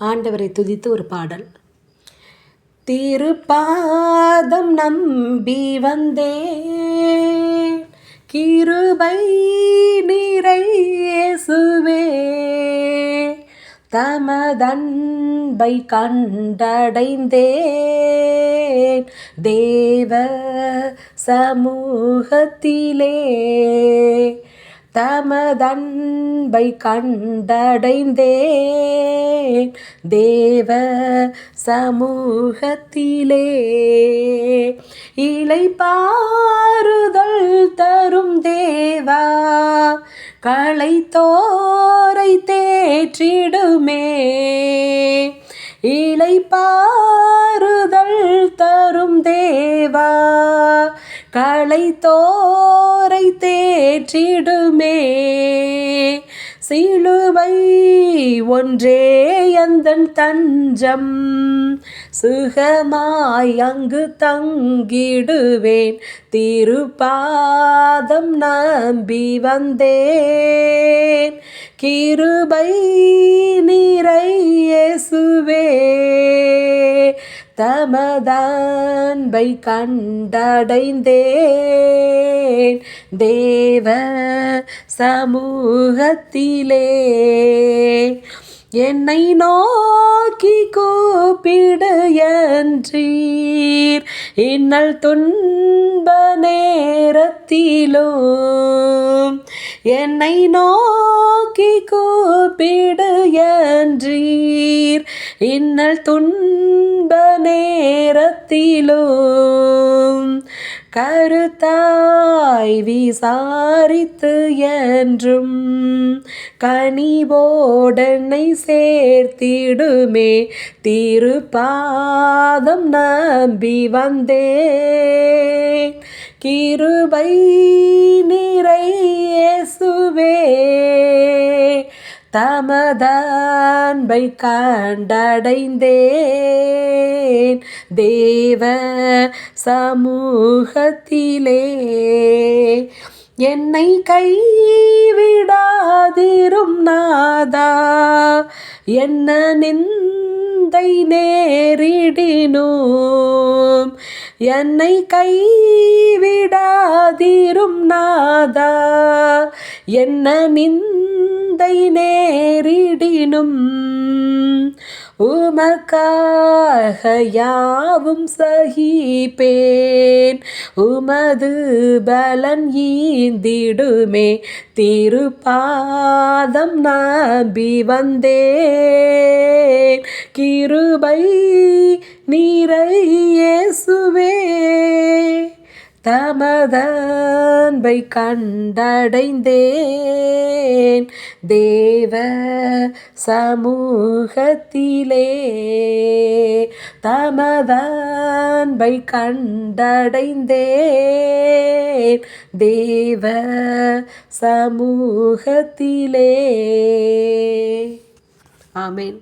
ஆண்டவரை துதித்து ஒரு பாடல். திருப்பாதம் நம்பி வந்தேன் கிருபை நிறையேசுவே தமதன்பை கண்டடைந்தேன் தேவ சமூகத்திலே தமதன்பை கண்டடைந்தேன். தேவ சமூகத்திலே இலை பாறுதல் தரும் தேவா களை தோரை தேற்றிடுமே. இலை பாறுதல் தரும் தேவா களை தோரை தேற்றிடுமே. சிலுவை ஒன்றே எந்தன் தஞ்சம். சுகமாய் அங்கு தங்கிடுவேன். திருப்பாதம் நம்பி வந்தேன். கிருபை தமதான்பை கண்டடைந்தேன். தேவ சமூகத்திலே என்னை நோக்கி கூப்பிடு என்றீர். இன்னல் துன்ப நேரத்திலும் என்னை நோ கூப்பிடு என்றீர் இன்னல் துன்ப நேரத்திலும் கருத்தாய் விசாரித்து என்றும் கனிவோடனை சேர்த்திடுமே. திருப்பாதம் நம்பி வந்தேன். கிருபை நிறையேசுவே. தமதான்பை காண்டடைந்தேன். தேவ சமூகத்திலே என்னை கைவிடாதிரும் நாதா. என்ன நிந்தை நேரிடினோ. என்னை கைவிடாதீரும் நாதா. என்ன நிந்தை நேரிடினும். உமக்காக யாவும் சகிப்பேன். உமது பலன் ஈந்திடுமே. திருப்பாதம் நம்பி வந்தேன். கிருபை நீரையே தமதன்பை கண்டடைந்தேன். தேவ சமூகத்திலே தமதன்பை கண்டடைந்தேன். தேவ சமூகத்திலே. ஆமேன்.